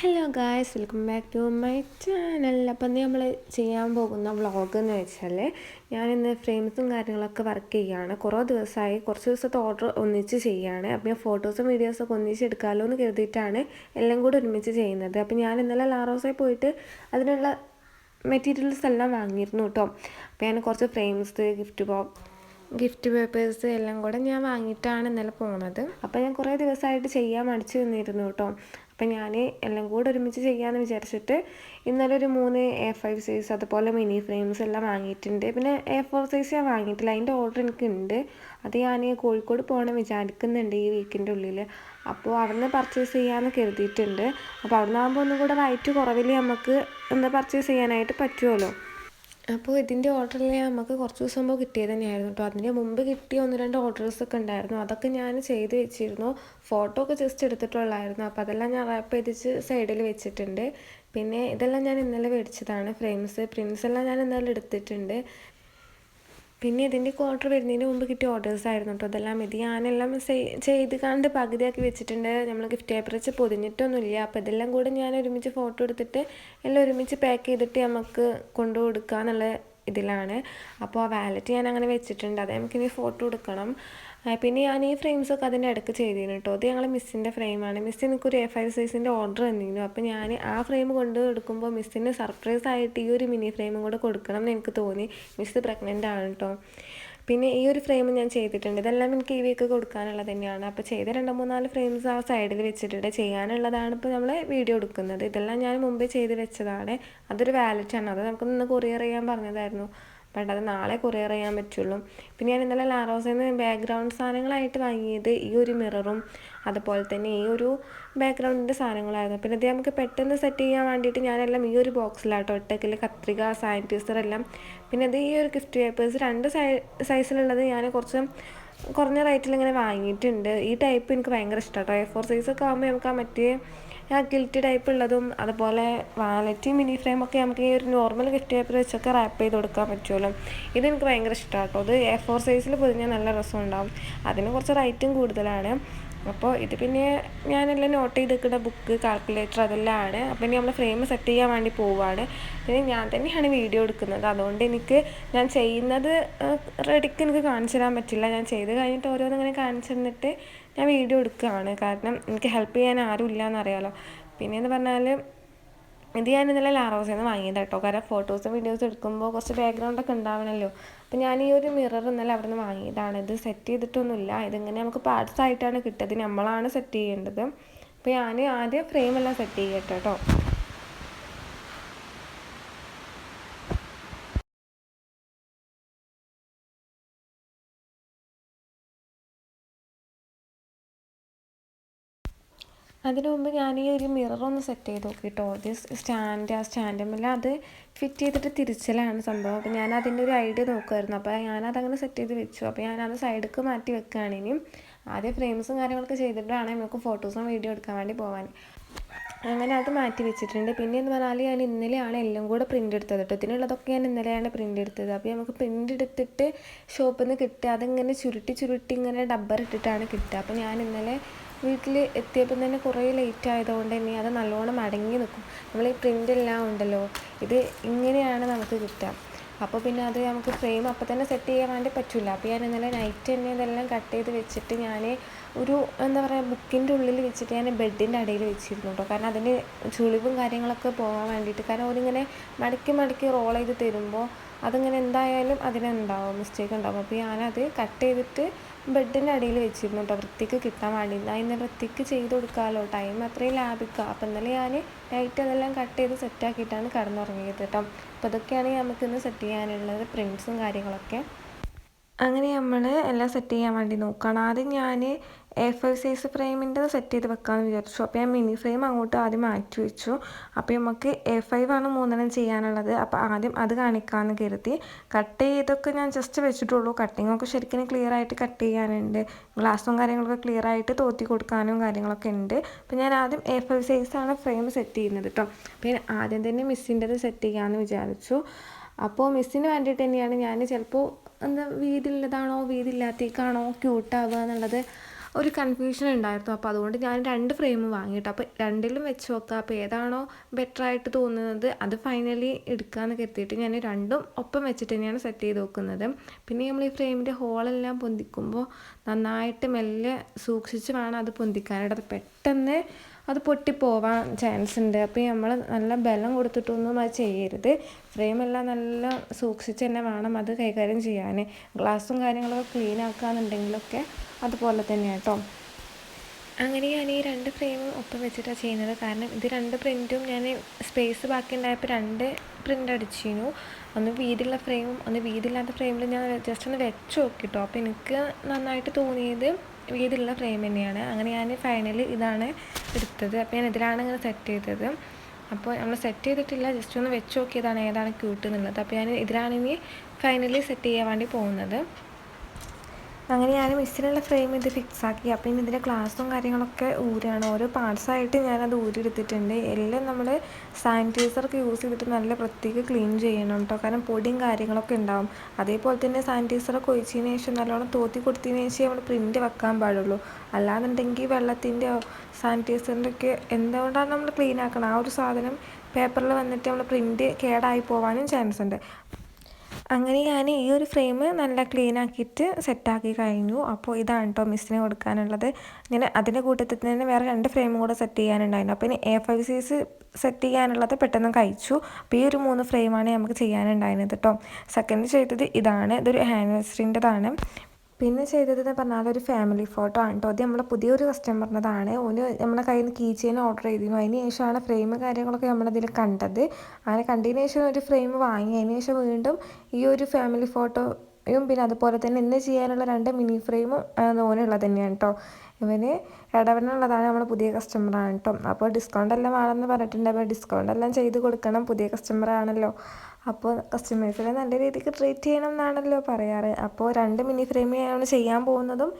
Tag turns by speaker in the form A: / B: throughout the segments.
A: Hello guys welcome back to my channel അപ്പം നമ്മൾ ചെയ്യാൻ പോകുന്ന വ്ളോഗ് എന്ന് വെച്ചാൽ ഞാനിന്ന് ഫ്രെയിംസും കാര്യങ്ങളൊക്കെ വർക്ക് ചെയ്യുകയാണ് കുറേ ദിവസമായി കുറച്ച് ദിവസത്തെ ഓർഡർ ഒന്നിച്ച് ചെയ്യുകയാണ് അപ്പം ഞാൻ ഫോട്ടോസും വീഡിയോസൊക്കെ ഒന്നിച്ച് എടുക്കാമല്ലോ എന്ന് കരുതിയിട്ടാണ് എല്ലാം കൂടി ഒരുമിച്ച് ചെയ്യുന്നത്. അപ്പം ഞാൻ ഇന്നലെ ലാറോസായി പോയിട്ട് അതിനുള്ള മെറ്റീരിയൽസ് എല്ലാം വാങ്ങിയിരുന്നു കേട്ടോ അപ്പം ഞാൻ കുറച്ച് frames gift box gift papers എല്ലാം കൂടെ ഞാൻ വാങ്ങിയിട്ടാണ് ഇന്നലെ പോണത്. അപ്പോൾ ഞാൻ കുറേ ദിവസമായിട്ട് ചെയ്യാൻ മടിച്ചു നിന്നിരുന്നു കേട്ടോ അപ്പം ഞാൻ എല്ലാം കൂടെ ഒരുമിച്ച് ചെയ്യാമെന്ന് വിചാരിച്ചിട്ട് ഇന്നലെ ഒരു മൂന്ന് എ ഫൈവ് സൈസ് അതുപോലെ മിനി ഫ്രെയിംസ് എല്ലാം വാങ്ങിയിട്ടുണ്ട്. പിന്നെ എ ഫോർ സൈസ് ഞാൻ വാങ്ങിയിട്ടില്ല. അതിന്റെ ഓർഡർ എനിക്കുണ്ട്. അത് ഞാൻ കോഴിക്കോട് പോകണം വിചാരിക്കുന്നുണ്ട് ഈ വീക്കിന്റെ ഉള്ളിൽ അപ്പോൾ അവിടുന്ന് പർച്ചേസ് ചെയ്യാമെന്ന് കരുതിയിട്ടുണ്ട്. അപ്പോൾ അവിടുന്ന് ആകുമ്പോൾ ഒന്നും കൂടെ റൈറ്റ് കുറവിൽ നമുക്ക് എന്താ പർച്ചേസ് ചെയ്യാനായിട്ട് പറ്റുമല്ലോ അപ്പോൾ ഇതിന്റെ ഓർഡറിൽ നമുക്ക് കുറച്ച് ദിവസം മുമ്പ് കിട്ടിയത് തന്നെയായിരുന്നു കേട്ടോ. അതിന് മുമ്പ് കിട്ടിയ ഒന്ന് രണ്ട് ഓർഡേഴ്സ് ഒക്കെ ഉണ്ടായിരുന്നു. അതൊക്കെ ഞാൻ ചെയ്ത് വെച്ചിരുന്നു. ഫോട്ടോ ഒക്കെ ജസ്റ്റ് എടുത്തിട്ടുള്ളായിരുന്നു. അപ്പോൾ അതെല്ലാം ഞാൻ റാപ്പ് ചെയ്തിച്ച് സൈഡിൽ വെച്ചിട്ടുണ്ട്. പിന്നെ ഇതെല്ലാം ഞാൻ ഇന്നലെ മേടിച്ചതാണ്. ഫ്രെയിംസ് പ്രിൻസ് എല്ലാം ഞാൻ ഇന്നലെ എടുത്തിട്ടുണ്ട്. പിന്നെ ഇതിന്റെ ക്വാർട്ടർ വരുന്നതിന് മുമ്പ് കിട്ടിയ ഓർഡേഴ്സ് ആയിരുന്നു കേട്ടോ അതെല്ലാം ഇത് ഞാനെല്ലാം ചെയ്ത് കണ്ട് പകുതിയാക്കി വെച്ചിട്ടുണ്ട്. നമ്മൾ ഗിഫ്റ്റ് പേപ്പർ വെച്ച് പൊതിഞ്ഞിട്ടൊന്നുമില്ല. അപ്പോൾ ഇതെല്ലാം കൂടെ ഞാൻ ഒരുമിച്ച് ഫോട്ടോ എടുത്തിട്ട് എല്ലാം ഒരുമിച്ച് പാക്ക് ചെയ്തിട്ട് നമുക്ക് കൊണ്ടു കൊടുക്കുക എന്നുള്ള ഇതിലാണ്. അപ്പോൾ ആ വാലറ്റ് ഞാൻ അങ്ങനെ വെച്ചിട്ടുണ്ട്. അത് നമുക്കിനി ഫോട്ടോ എടുക്കണം. പിന്നെ ഞാൻ ഈ ഫ്രെയിംസൊക്കെ അതിന്റെ ഇടയ്ക്ക് ചെയ്തിരുന്നു കേട്ടോ. അത് ഞങ്ങൾ മിസ്സിന്റെ ഫ്രെയിമാണ് മിസ് എനിക്കൊരു എ ഫൈവ് സൈസിന്റെ ഓർഡർ തന്നിരുന്നു. അപ്പോൾ ഞാൻ ആ ഫ്രെയിം കൊണ്ട് എടുക്കുമ്പോൾ മിസ്സിന് സർപ്രൈസ് ആയിട്ട് ഈ ഒരു മിനി ഫ്രെയിമും കൂടെ കൊടുക്കണം എന്ന് എനിക്ക് തോന്നി. മിസ് പ്രഗ്നന്റ് ആണ് കേട്ടോ. പിന്നെ ഈ ഒരു ഫ്രെയിം ഞാൻ ചെയ്തിട്ടുണ്ട്. ഇതെല്ലാം എനിക്ക് ഈ വീക്ക് കൊടുക്കാനുള്ളത് തന്നെയാണ്. അപ്പോൾ ചെയ്ത രണ്ട് മൂന്നാൽ ഫ്രെയിംസ് ആ സൈഡിൽ വെച്ചിട്ടുണ്ട്. ചെയ്യാനുള്ളതാണ് ഇപ്പോൾ നമ്മൾ വീഡിയോ എടുക്കുന്നത്. ഇതെല്ലാം ഞാൻ മുമ്പേ ചെയ്ത് വെച്ചതാണ്. അതൊരു വാലറ്റാണ് അത് നമുക്ക് നിന്ന് കൊറിയർ ചെയ്യാൻ പറഞ്ഞതായിരുന്നു. ബട്ട് അത് നാളെ കൊറിയർ ചെയ്യാൻ പറ്റുള്ളൂ. പിന്നെ ഞാൻ ഇന്നലെ ലാറോസിൽ നിന്ന് ബാക്ക്ഗ്രൗണ്ട് സാധനങ്ങളായിട്ട് വാങ്ങിയത് ഈ ഒരു മിററും അതുപോലെ തന്നെ ഈ ഒരു ബാക്ക്ഗ്രൗണ്ടിന്റെ സാധനങ്ങളായിരുന്നു. പിന്നെ ഇത് നമുക്ക് പെട്ടെന്ന് സെറ്റ് ചെയ്യാൻ വേണ്ടിയിട്ട് ഞാനെല്ലാം ഈ ഒരു ബോക്സിലാട്ടോ ഒട്ടക്കിൽ കത്രിക സാനിറ്റൈസർ എല്ലാം. പിന്നെ ഇത് ഈ ഒരു ഗിഫ്റ്റ് പേപ്പേഴ്സ് രണ്ട് സൈസിലുള്ളത് ഞാൻ കുറച്ച് കുറഞ്ഞ റേറ്റിൽ ഇങ്ങനെ വാങ്ങിയിട്ടുണ്ട്. ഈ ടൈപ്പ് എനിക്ക് ഭയങ്കര ഇഷ്ടമാണ് എ ഫോർ സൈസൊക്കെ ആകുമ്പോൾ നമുക്ക് ആ മറ്റേ ആ ഗിൽറ്റ് ടൈപ്പ് ഉള്ളതും അതുപോലെ വാലറ്റ് മിനി ഫ്രെയിം ഒക്കെ നമുക്ക് ഈ ഒരു നോർമൽ ഗിഫ്റ്റ് പേപ്പർ വെച്ചൊക്കെ റാപ്പ് ചെയ്ത് കൊടുക്കാൻ പറ്റുമല്ലോ ഇതെനിക്ക് ഭയങ്കര ഇഷ്ടമാണ് കേട്ടോ അത് എ ഫോർ സൈസിൽ പൊതിഞ്ഞാൽ നല്ല രസമുണ്ടാവും. അതിന് കുറച്ച് റേറ്റും കൂടുതലാണ്. അപ്പോൾ ഇത് പിന്നെ ഞാനെല്ലാം നോട്ട് ചെയ്തിരിക്കുന്ന ബുക്ക് കാൽക്കുലേറ്റർ അതെല്ലാം ആണ് അപ്പോൾ ഇനി നമ്മൾ ഫ്രെയിം സെറ്റ് ചെയ്യാൻ വേണ്ടി പോവുകയാണ് പിന്നെ ഞാൻ തന്നെയാണ് വീഡിയോ എടുക്കുന്നത്. അതുകൊണ്ട് എനിക്ക് ഞാൻ ചെയ്യുന്നത് റെഡിക്ക് എനിക്ക് കാണിച്ചു തരാൻ പറ്റില്ല. ഞാൻ ചെയ്ത് കഴിഞ്ഞിട്ട് ഓരോന്നിങ്ങനെ കാണിച്ചു തന്നിട്ട് ഞാൻ വീഡിയോ എടുക്കുകയാണ്. കാരണം എനിക്ക് ഹെൽപ്പ് ചെയ്യാൻ ആരും ഇല്ല എന്നറിയാലോ പിന്നെയെന്ന് പറഞ്ഞാൽ ഇത് ഞാൻ ഇന്നലെ ലാറോസിൽ നിന്ന് വാങ്ങിയത് കേട്ടോ കാരണം ഫോട്ടോസും വീഡിയോസും എടുക്കുമ്പോൾ കുറച്ച് ബാക്ക്ഗ്രൗണ്ടൊക്കെ ഉണ്ടാവണമല്ലോ അപ്പം ഞാൻ ഈ ഒരു മിറർ ഇന്നലെ അവിടെ നിന്ന് വാങ്ങിയതാണ്. ഇത് സെറ്റ് ചെയ്തിട്ടൊന്നുമില്ല. ഇതിങ്ങനെ നമുക്ക് പാർട്സ് ആയിട്ടാണ് കിട്ടിയത്. നമ്മളാണ് സെറ്റ് ചെയ്യേണ്ടത്. അപ്പോൾ ഞാൻ ആദ്യം ഫ്രെയിമെല്ലാം സെറ്റ് ചെയ്യട്ടെ കേട്ടോ അതിന് മുമ്പ് ഞാൻ ഈ ഒരു മിറർ ഒന്ന് സെറ്റ് ചെയ്ത് നോക്കി കേട്ടോ ഇത് സ്റ്റാൻഡ് ആ സ്റ്റാൻഡ് മേലെ അത് ഫിറ്റ് ചെയ്തിട്ട് തിരിച്ചലാണ് സംഭവം. അപ്പോൾ ഞാൻ അതിന്റെ ഒരു ഐഡിയ നോക്കുമായിരുന്നു അപ്പോൾ ഞാനതങ്ങനെ സെറ്റ് ചെയ്ത് വെച്ചു. അപ്പോൾ ഞാനത് സൈഡിലേക്ക് മാറ്റി വെക്കുകയാണ് ഇനിയും. ആദ്യം ഫ്രെയിംസും കാര്യങ്ങളൊക്കെ ചെയ്തിട്ടാണ് നമുക്ക് ഫോട്ടോസും വീഡിയോ എടുക്കാൻ വേണ്ടി പോകാൻ അങ്ങനെ അത് മാറ്റി വെച്ചിട്ടുണ്ട്. പിന്നെ എന്ന് പറഞ്ഞാൽ ഞാൻ ഇന്നലെയാണ് എല്ലാം കൂടെ പ്രിന്റ് എടുത്തത് കേട്ടോ ഇതിനുള്ളതൊക്കെ ഞാൻ ഇന്നലെയാണ് പ്രിന്റ് എടുത്തത്. അപ്പോൾ നമുക്ക് പ്രിന്റ് എടുത്തിട്ട് ഷോപ്പിൽ നിന്ന് കിട്ടുക. അതിങ്ങനെ ചുരുട്ടി ചുരുട്ടി ഇങ്ങനെ ഡബ്ബർ ഇട്ടിട്ടാണ് കിട്ടുക. അപ്പോൾ ഞാൻ ഇന്നലെ വീട്ടിൽ എത്തിയപ്പം തന്നെ കുറേ ലേറ്റ് ആയതുകൊണ്ട് തന്നെ അത് നല്ലോണം അടങ്ങി നിൽക്കും. നമ്മൾ ഈ പ്രിന്റ് എല്ലാം ഉണ്ടല്ലോ ഇത് ഇങ്ങനെയാണ് നമുക്ക് കിട്ടുക. അപ്പോൾ പിന്നെ അത് നമുക്ക് ഫ്രെയിം അപ്പം തന്നെ സെറ്റ് ചെയ്യാൻ വേണ്ടി പറ്റില്ല അപ്പോൾ ഞാൻ ഇന്നലെ നൈറ്റ് തന്നെ ഇതെല്ലാം കട്ട് ചെയ്ത് വെച്ചിട്ട് ഞാൻ ഒരു എന്താ പറയുക ബുക്കിന്റെ ഉള്ളിൽ വെച്ചിട്ട് ഞാൻ ബെഡിന്റെ അടിയിൽ വെച്ചിരുന്നു കേട്ടോ കാരണം അതിന്റെ ചുളിവും കാര്യങ്ങളൊക്കെ പോകാൻ വേണ്ടിയിട്ട്. കാരണം അവരിങ്ങനെ മടക്കി മടക്കി റോൾ ചെയ്ത് തരുമ്പോൾ അതിങ്ങനെ എന്തായാലും അതിനുണ്ടാവും മിസ്റ്റേക്ക് ഉണ്ടാവും. അപ്പോൾ ഞാനത് കട്ട് ചെയ്തിട്ട് ബെഡിന്റെ അടിയിൽ വെച്ചിരുന്നു കേട്ടോ വൃത്തിക്ക് കിട്ടാൻ വേണ്ടി എന്നാൽ ഇന്ന് വൃത്തിക്ക് ചെയ്ത് കൊടുക്കാമല്ലോ ടൈം അത്രയും ലാഭിക്കുക. അപ്പം ഇന്നലെ ഞാൻ നൈറ്റ് അതെല്ലാം കട്ട് ചെയ്ത് സെറ്റാക്കിയിട്ടാണ് കിടന്നുറങ്ങിയത് കേട്ടോ അപ്പോൾ അതൊക്കെയാണ് നമുക്ക് ഇന്ന് സെറ്റ് ചെയ്യാനുള്ളത്. പ്രിൻസും കാര്യങ്ങളൊക്കെ. അങ്ങനെ നമ്മൾ എല്ലാം സെറ്റ് ചെയ്യാൻ വേണ്ടി നോക്കുകയാണ് ആദ്യം ഞാൻ എ ഫൈവ് സൈസ് ഫ്രെയിമിന്റെ സെറ്റ് ചെയ്ത് വെക്കാമെന്ന് വിചാരിച്ചു. അപ്പോൾ ഞാൻ മിനി ഫ്രെയിം അങ്ങോട്ട് ആദ്യം മാറ്റി വെച്ചു. അപ്പോൾ നമുക്ക് എ ഫൈവ് ആണ് മൂന്നെണ്ണം ചെയ്യാനുള്ളത്. അപ്പോൾ ആദ്യം അത് കാണിക്കാമെന്ന് കരുതി. കട്ട് ചെയ്തൊക്കെ ഞാൻ ജസ്റ്റ് വെച്ചിട്ടുള്ളൂ. കട്ടിങ്ങൊക്കെ ശരിക്കും ക്ലിയർ ആയിട്ട് കട്ട് ചെയ്യാനുണ്ട്. ഗ്ലാസും കാര്യങ്ങളൊക്കെ ക്ലിയർ ആയിട്ട് തോത്തി കൊടുക്കാനും കാര്യങ്ങളൊക്കെ ഉണ്ട്. അപ്പോൾ ഞാൻ ആദ്യം എ ഫൈവ് സൈസാണ് ഫ്രെയിം സെറ്റ് ചെയ്യുന്നത് കേട്ടോ പിന്നെ ആദ്യം തന്നെ മിസ്സിന്റെത് സെറ്റ് ചെയ്യാമെന്ന് വിചാരിച്ചു. അപ്പോൾ മിസ്സിന് വേണ്ടിയിട്ട് തന്നെയാണ് ഞാൻ ചിലപ്പോൾ എന്താ വീതിയുള്ളതാണോ വീതിയില്ലാത്തേക്കാണോ ക്യൂട്ടാവുക എന്നുള്ളത് ഒരു കൺഫ്യൂഷൻ ഉണ്ടായിരുന്നു. അപ്പോൾ അതുകൊണ്ട് ഞാൻ രണ്ട് ഫ്രെയിം വാങ്ങിയിട്ട് അപ്പോൾ രണ്ടിലും വെച്ച് നോക്കുക അപ്പോൾ ഏതാണോ ബെറ്റർ ആയിട്ട് തോന്നുന്നത് അത് ഫൈനലി എടുക്കാമെന്ന് കരുതിയിട്ട് ഞാൻ രണ്ടും ഒപ്പം വെച്ചിട്ട് തന്നെയാണ് സെറ്റ് ചെയ്ത് നോക്കുന്നത്. പിന്നെ നമ്മൾ ഈ ഫ്രെയിമിന്റെ ഹോളെല്ലാം പൊന്തിക്കുമ്പോൾ നന്നായിട്ട് മെല്ലെ സൂക്ഷിച്ച് വേണം അത് പൊന്തിക്കാനായിട്ട് അത് പെട്ടെന്ന് അത് പൊട്ടിപ്പോവാൻ ചാൻസ് ഉണ്ട്. അപ്പോൾ നമ്മൾ നല്ല ബലം കൊടുത്തിട്ടൊന്നും അത് ചെയ്യരുത്. ഫ്രെയിമെല്ലാം നല്ല സൂക്ഷിച്ച് തന്നെ വേണം അത് കൈകാര്യം ചെയ്യാൻ ഗ്ലാസും കാര്യങ്ങളൊക്കെ ക്ലീൻ ആക്കുകയെന്നുണ്ടെങ്കിലൊക്കെ അതുപോലെ തന്നെ കേട്ടോ അങ്ങനെ ഞാൻ ഈ രണ്ട് ഫ്രെയിമും ഒപ്പം വെച്ചിട്ടാണ് ചെയ്യുന്നത്. കാരണം ഇത് രണ്ട് പ്രിന്റും ഞാൻ സ്പേസ് ബാക്കി ഉണ്ടായപ്പോൾ രണ്ട് പ്രിന്റ് അടിച്ചിരുന്നു. ഒന്ന് വീതിയുള്ള ഫ്രെയിമും ഒന്ന് വീതിയില്ലാത്ത ഫ്രെയിമിൽ ഞാൻ ജസ്റ്റ് ഒന്ന് വെച്ച് നോക്കിട്ടോ. അപ്പോൾ എനിക്ക് നന്നായിട്ട് തോന്നിയത് വീതിയുള്ള ഫ്രെയിം തന്നെയാണ്. അങ്ങനെ ഞാൻ ഫൈനലി ഇതാണ് എടുത്തത്. അപ്പോൾ ഞാൻ ഇതിലാണ് ഇങ്ങനെ സെറ്റ് ചെയ്തത്. അപ്പോൾ നമ്മൾ സെറ്റ് ചെയ്തിട്ടില്ല. ജസ്റ്റ് ഒന്ന് വെച്ച് നോക്കിയതാണ് ഏതാണ് ക്യൂട്ട് എന്നുള്ളത്. അപ്പോൾ ഞാൻ ഇതിലാണ് ഇനി ഫൈനലി സെറ്റ് ചെയ്യാൻ വേണ്ടി പോകുന്നത്. അങ്ങനെ ഞാൻ മിസ്സിനുള്ള ഫ്രെയിം ഇത് ഫിക്സാക്കി അപ്പം ഇതിന്റെ ക്ലാസ്സും കാര്യങ്ങളൊക്കെ ഊരാണ്. ഓരോ പാർട്സായിട്ട് ഞാനത് ഊരിയെടുത്തിട്ടുണ്ട്. എല്ലാം നമ്മൾ സാനിറ്റൈസറൊക്കെ യൂസ് ചെയ്തിട്ട് നല്ല വൃത്തിക്ക് ക്ലീൻ ചെയ്യണം കേട്ടോ കാരണം പൊടിയും കാര്യങ്ങളൊക്കെ ഉണ്ടാവും. അതേപോലെ തന്നെ സാനിറ്റൈസറൊക്കെ ഒഴിച്ചതിന് ശേഷം നല്ലോണം തോത്തി കൊടുത്തതിന് ശേഷം നമ്മൾ പ്രിന്റ് വെക്കാൻ പാടുള്ളൂ. അല്ലാന്നുണ്ടെങ്കിൽ വെള്ളത്തിന്റെയോ സാനിറ്റൈസറിന്റെ ഒക്കെ എന്തുകൊണ്ടാണ് നമ്മൾ ക്ലീൻ ആക്കണം? ആ ഒരു സാധനം പേപ്പറിൽ വന്നിട്ട് നമ്മൾ പ്രിന്റ് കേടായി പോകാനും ചാൻസ് ഉണ്ട്. അങ്ങനെ ഞാൻ ഈ ഒരു ഫ്രെയിം നല്ല ക്ലീൻ ആക്കിയിട്ട് സെറ്റാക്കി കഴിഞ്ഞു. അപ്പോൾ ഇതാണ് കേട്ടോ മിസ്സിന് കൊടുക്കാനുള്ളത്. ഞാൻ അതിന്റെ കൂട്ടത്തിൽ തന്നെ വേറെ രണ്ട് ഫ്രെയിമും കൂടെ സെറ്റ് ചെയ്യാനുണ്ടായിരുന്നു. അപ്പോൾ ഇനി എ ഫൈവ് സീസ് സെറ്റ് ചെയ്യാനുള്ളത് പെട്ടെന്ന് കഴിച്ചു. അപ്പോൾ ഈ ഒരു മൂന്ന് ഫ്രെയിമാണ് നമുക്ക് ചെയ്യാനുണ്ടായിരുന്നത് കേട്ടോ സെക്കൻഡ് ചെയ്തത് ഇതാണ്. ഇതൊരു ഹാൻഡ് വെസ്റ്ററിന്റെതാണ് പിന്നെ ചെയ്തതെന്ന് പറഞ്ഞാൽ ഒരു ഫാമിലി ഫോട്ടോ ആണ് കേട്ടോ. അത് നമ്മളെ പുതിയൊരു കസ്റ്റമറിന്റെതാണ് ഓന് നമ്മളെ കയ്യിൽ നിന്ന് കീ ചെയിൻ ഓർഡർ ചെയ്തിരുന്നു. അതിന് ശേഷമാണ് ഫ്രെയിം കാര്യങ്ങളൊക്കെ നമ്മളതിൽ കണ്ടത്. അങ്ങനെ കണ്ടതിന് ശേഷം ഒരു ഫ്രെയിം വാങ്ങി. അതിന് ശേഷം വീണ്ടും ഈ ഒരു ഫാമിലി ഫോട്ടോയും പിന്നെ അതുപോലെ തന്നെ ഇന്ന് ചെയ്യാനുള്ള രണ്ട് മിനി ഫ്രെയിമും ഓനുള്ളത് തന്നെയാണ് കേട്ടോ ഇവന് ഇടവനുള്ളതാണ് നമ്മൾ പുതിയ കസ്റ്റമറാണ് കേട്ടോ അപ്പോൾ ഡിസ്കൗണ്ട് എല്ലാം ആണെന്ന് പറഞ്ഞിട്ടുണ്ട്. അപ്പോൾ ഡിസ്കൗണ്ട് എല്ലാം ചെയ്ത് കൊടുക്കണം. പുതിയ കസ്റ്റമറാണല്ലോ അപ്പോൾ കസ്റ്റമേഴ്സിനെ നല്ല രീതിക്ക് ട്രീറ്റ് ചെയ്യണം എന്നാണല്ലോ പറയാറ്. അപ്പോൾ രണ്ട് മിനി ഫ്രെയിമാണ് ചെയ്യാൻ പോകുന്നതും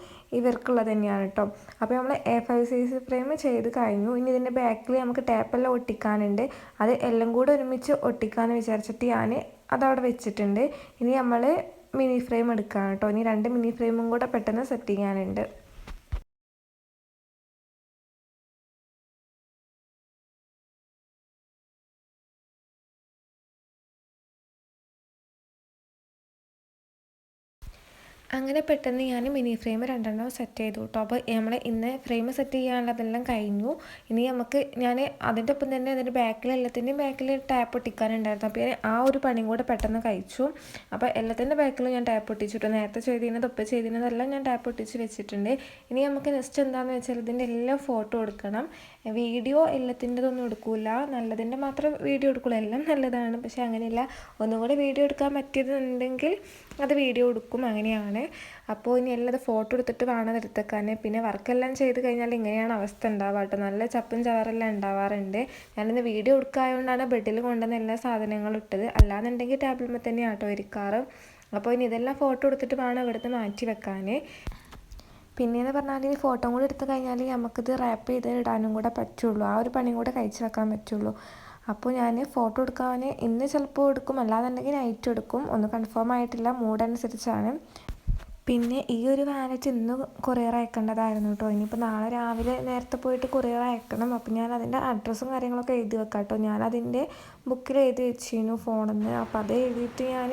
A: ഇവർക്കുള്ളത് തന്നെയാണ് കേട്ടോ അപ്പോൾ നമ്മൾ എ ഫൈവ് സൈസ് ഫ്രെയിം ചെയ്ത് കഴിഞ്ഞു. ഇനി ഇതിന്റെ ബാക്കിൽ നമുക്ക് ടാപ്പെല്ലാം ഒട്ടിക്കാനുണ്ട്. അത് എല്ലാം കൂടെ ഒരുമിച്ച് ഒട്ടിക്കാമെന്ന് വിചാരിച്ചിട്ട് ഞാൻ അതവിടെ വെച്ചിട്ടുണ്ട്. ഇനി നമ്മൾ മിനി ഫ്രെയിം എടുക്കുകയാണ് കേട്ടോ. ഇനി രണ്ട് മിനി ഫ്രെയിമും കൂടെ പെട്ടെന്ന് സെറ്റ് ചെയ്യാനുണ്ട്. അങ്ങനെ പെട്ടെന്ന് ഞാൻ മിനി ഫ്രെയിം രണ്ടെണ്ണം സെറ്റ് ചെയ്തു കേട്ടോ അപ്പോൾ നമ്മൾ ഇന്ന് ഫ്രെയിം സെറ്റ് ചെയ്യാനുള്ളതെല്ലാം കഴിഞ്ഞു. ഇനി നമുക്ക് ഞാൻ അതിന്റെ ഒപ്പം തന്നെ അതിന്റെ ബാക്കിൽ എല്ലാത്തിന്റെയും ബാക്കിൽ ടാപ്പ് ഒട്ടിക്കാനുണ്ടായിരുന്നു അപ്പോൾ ഞാൻ ആ ഒരു പണിയും കൂടെ പെട്ടെന്ന് കഴിച്ചു. അപ്പോൾ എല്ലാത്തിന്റെ ബാക്കിലും ഞാൻ ടാപ്പ് ഒട്ടിച്ചിട്ടു നേരത്തെ ചെയ്തിരുന്നത് ഒപ്പം ചെയ്തിരുന്നതെല്ലാം ഞാൻ ടാപ്പ് ഒട്ടിച്ച് വെച്ചിട്ടുണ്ട്. ഇനി നമുക്ക് നെക്സ്റ്റ് എന്താണെന്ന് വെച്ചാൽ ഇതിന്റെ എല്ലാം ഫോട്ടോ എടുക്കണം. വീഡിയോ എല്ലാത്തിന്റെതൊന്നും എടുക്കില്ല നല്ലതിന്റെ മാത്രം വീഡിയോ എടുക്കുള്ളൂ. എല്ലാം നല്ലതാണ്. പക്ഷേ അങ്ങനെയല്ല. ഒന്നും കൂടെ വീഡിയോ എടുക്കാൻ പറ്റിയതുണ്ടെങ്കിൽ അത് വീഡിയോ എടുക്കും. അങ്ങനെയാണ്. അപ്പോൾ ഇനി എല്ലാം ഫോട്ടോ എടുത്തിട്ട് വേണം എടുത്തേക്കാൻ പിന്നെ വർക്കെല്ലാം ചെയ്ത് കഴിഞ്ഞാൽ ഇങ്ങനെയാണ് അവസ്ഥ ഉണ്ടാവുക കേട്ടോ. നല്ല ചപ്പും ചവറെല്ലാം ഉണ്ടാവാറുണ്ട്. ഞാനിന്ന് വീഡിയോ എടുക്കായതുകൊണ്ടാണ് ബെഡിൽ കൊണ്ടുവന്ന എല്ലാ സാധനങ്ങളും ഇട്ടത്. അല്ലാന്നുണ്ടെങ്കിൽ ടേബിളിൽ തന്നെയാണ് കേട്ടോ ഇരിക്കാറ്. അപ്പോൾ ഇനി ഇതെല്ലാം ഫോട്ടോ എടുത്തിട്ട് വേണം ഇവിടുന്ന് മാറ്റി വെക്കാൻ പിന്നെയെന്ന് പറഞ്ഞാൽ ഈ ഫോട്ടോ കൂടെ എടുത്തു കഴിഞ്ഞാൽ നമുക്കിത് റാപ്പ് ചെയ്ത് ഇടാനും കൂടെ പറ്റുള്ളൂ. ആ ഒരു പണിയും കൂടെ കഴിച്ച് വെക്കാൻ പറ്റുള്ളൂ. അപ്പോൾ ഞാൻ ഫോട്ടോ എടുക്കാൻ ഇന്ന് ചിലപ്പോൾ എടുക്കും. അല്ലാന്നുണ്ടെങ്കിൽ നൈറ്റ് എടുക്കും. ഒന്ന് കൺഫേം ആയിട്ടില്ല. മൂഡ് അനുസരിച്ചാണ്. പിന്നെ ഈ ഒരു വാലറ്റ് ഇന്ന് കൊറിയർ അയക്കേണ്ടതായിരുന്നു കേട്ടോ ഇനിയിപ്പോൾ നാളെ രാവിലെ നേരത്തെ പോയിട്ട് കൊറിയർ അയക്കണം. അപ്പോൾ ഞാൻ അതിന്റെ അഡ്രസ്സും കാര്യങ്ങളൊക്കെ എഴുതി വെക്കാം കേട്ടോ ഞാൻ അതിന്റെ ബുക്കിൽ എഴുതി വെച്ചിരുന്നു ഫോണിൽ നിന്ന് അപ്പോൾ അത് എഴുതിയിട്ട് ഞാൻ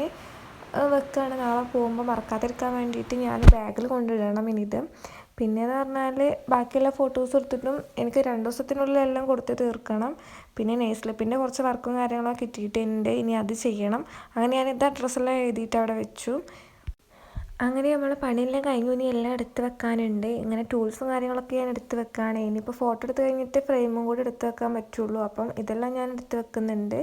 A: വെക്കുകയാണ് നാളെ പോകുമ്പോൾ മറക്കാതിരിക്കാൻ വേണ്ടിയിട്ട് ഞാൻ ബാഗിൽ കൊണ്ടിടണം ഇനിയിത്. പിന്നെയെന്ന് പറഞ്ഞാൽ ബാക്കിയുള്ള ഫോട്ടോസ് എടുത്തിട്ടും എനിക്ക് രണ്ട് ദിവസത്തിനുള്ളിൽ എല്ലാം കൊടുത്ത് തീർക്കണം. പിന്നെ നെയ്സ്ലിപ്പിന്റെ കുറച്ച് വർക്കും കാര്യങ്ങളൊക്കെ കിട്ടിയിട്ടുണ്ട് ഇനി അത് ചെയ്യണം. അങ്ങനെ ഞാൻ ഇത് അഡ്രസ്സെല്ലാം എഴുതിയിട്ട് അവിടെ വെച്ചു. അങ്ങനെ നമ്മൾ പണിയെല്ലാം കഴിഞ്ഞു. ഇനി എല്ലാം എടുത്ത് വെക്കാനുണ്ട്. ഇങ്ങനെ ടൂൾസും കാര്യങ്ങളൊക്കെ ഞാൻ എടുത്ത് വെക്കുകയാണ് ഇനിയിപ്പോൾ ഫോട്ടോ എടുത്ത് കഴിഞ്ഞിട്ട് ഫ്രെയിമും കൂടി എടുത്ത് വെക്കാൻ പറ്റുള്ളൂ. അപ്പം ഇതെല്ലാം ഞാൻ എടുത്ത് വെക്കുന്നുണ്ട്.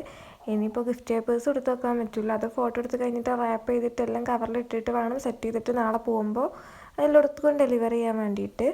A: ഇനിയിപ്പോൾ ഗിഫ്റ്റ് പേപ്പേഴ്സ് എടുത്ത് വെക്കാൻ പറ്റില്ല അത് ഫോട്ടോ എടുത്ത് കഴിഞ്ഞിട്ട് റാപ്പ് ചെയ്തിട്ട് എല്ലാം കവറിലിട്ടിട്ട് വേണം സെറ്റ് ചെയ്തിട്ട് നാളെ പോകുമ്പോൾ അതിലെടുത്തുകൊണ്ട് ഡെലിവറി ചെയ്യാൻ വേണ്ടിയിട്ട്.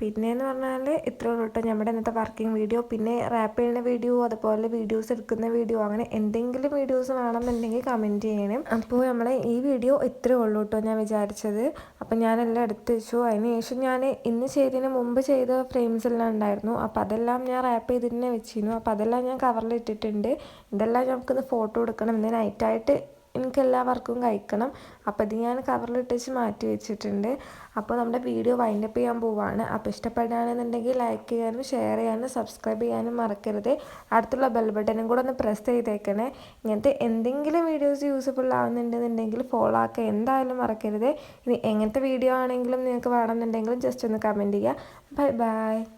A: പിന്നെയെന്ന് പറഞ്ഞാൽ ഇത്രയേ ഉള്ളൂ കേട്ടോ നമ്മുടെ ഇന്നത്തെ വർക്കിംഗ് വീഡിയോ. പിന്നെ റാപ്പ് ചെയ്യുന്ന വീഡിയോ അതുപോലെ വീഡിയോസ് എടുക്കുന്ന വീഡിയോ അങ്ങനെ എന്തെങ്കിലും വീഡിയോസ് വേണമെന്നുണ്ടെങ്കിൽ കമന്റ് ചെയ്യണം. അപ്പോൾ നമ്മൾ ഈ വീഡിയോ ഇത്രയേ ഉള്ളൂ കേട്ടോ ഞാൻ വിചാരിച്ചത്. അപ്പോൾ ഞാനെല്ലാം എടുത്ത് വെച്ചു. അതിന് ശേഷം ഞാൻ ഇന്ന് ചെയ്തതിന് മുമ്പ് ചെയ്ത ഫ്രെയിംസ് എല്ലാം ഉണ്ടായിരുന്നു. അപ്പോൾ അതെല്ലാം ഞാൻ റാപ്പ് ചെയ്തിട്ട് തന്നെ വെച്ചിരുന്നു. അപ്പോൾ അതെല്ലാം ഞാൻ കവറിൽ ഇട്ടിട്ടുണ്ട്. ഇതെല്ലാം നമുക്കിന്ന് ഫോട്ടോ എടുക്കണം ഇന്ന് നൈറ്റായിട്ട് എനിക്ക് എല്ലാ വർക്കും കഴിക്കണം. അപ്പോൾ ഇത് ഞാൻ കവറിലിട്ടിച്ച് മാറ്റി വെച്ചിട്ടുണ്ട്. അപ്പോൾ നമ്മുടെ വീഡിയോ വൈൻഡപ്പ് ചെയ്യാൻ പോവാണ്. അപ്പോൾ ഇഷ്ടപ്പെടുകയാണെന്നുണ്ടെങ്കിൽ ലൈക്ക് ചെയ്യാനും ഷെയർ ചെയ്യാനും സബ്സ്ക്രൈബ് ചെയ്യാനും മറക്കരുത്. അടുത്തുള്ള ബെൽ ബട്ടനും കൂടെ ഒന്ന് പ്രസ് ചെയ്തേക്കണേ. ഇങ്ങനത്തെ എന്തെങ്കിലും വീഡിയോസ് യൂസ്ഫുൾ ആവുന്നുണ്ടെന്നുണ്ടെങ്കിൽ ഫോളോ ആക്കുക എന്തായാലും മറക്കരുത്. ഇനി എങ്ങനത്തെ വീഡിയോ ആണെങ്കിലും നിങ്ങൾക്ക് വേണമെന്നുണ്ടെങ്കിലും ജസ്റ്റ് ഒന്ന് കമന്റ് ചെയ്യുക. Bye bye